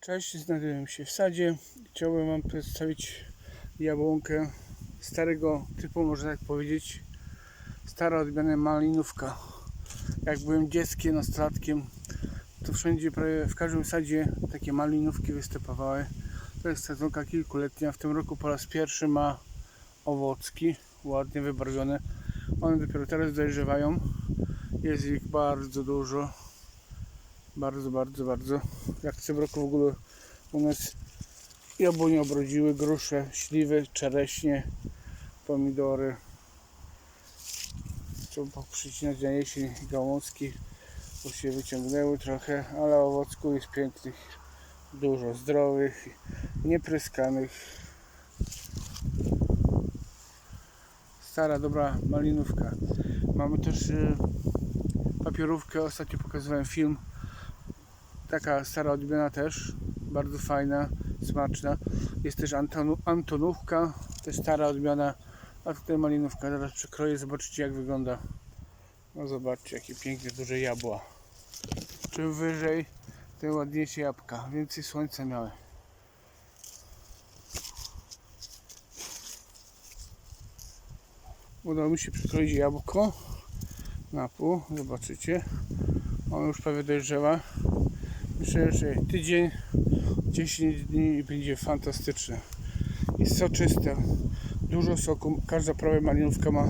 Cześć, znajduję się w sadzie. Chciałbym Wam przedstawić jabłonkę starego typu, można tak powiedzieć. Stara odmiana malinówka. Jak byłem dzieckiem, nastolatkiem, to wszędzie, prawie w każdym sadzie takie malinówki występowały. To jest sadzonka kilkuletnia. W tym roku po raz pierwszy ma owocki, ładnie wybarwione. One dopiero teraz dojrzewają. Jest ich bardzo dużo. Bardzo, bardzo, bardzo. Jak w tym roku w ogóle u nas jabłonie obrodziły, grusze, śliwy, czereśnie, pomidory. Trzeba poprzycinać na jesień gałązki, bo się wyciągnęły trochę, ale owocków jest pięknych, dużo zdrowych, niepryskanych. Stara, dobra malinówka. Mamy też y, papierówkę, ostatnio pokazywałem film taka stara odmiana też, bardzo fajna, smaczna. Jest też Antonu, Antonówka, też stara odmiana, a tutaj malinówka. Zaraz przekroję, zobaczycie jak wygląda. No zobaczcie, jakie piękne, duże jabła. Czym wyżej, tym ładniejsze jabłka. Więcej słońca miały. Udało mi się przekroić jabłko na pół, zobaczycie. Ono już prawie dojrzewa. Myślę, że tydzień, 10 dni będzie fantastyczne. Jest soczyste, dużo soku. Każda prawie malinówka ma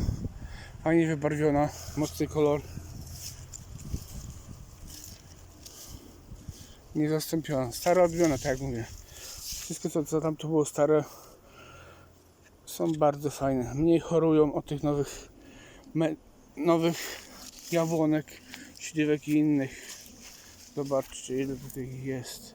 fajnie wybarwiona, mocny kolor. Niezastąpiona. Stara odmiana, tak jak mówię. Wszystko co, co tam to było stare są bardzo fajne. Mniej chorują od tych nowych nowych jabłonek, śliwek i innych. Zobaczcie ile tutaj jest.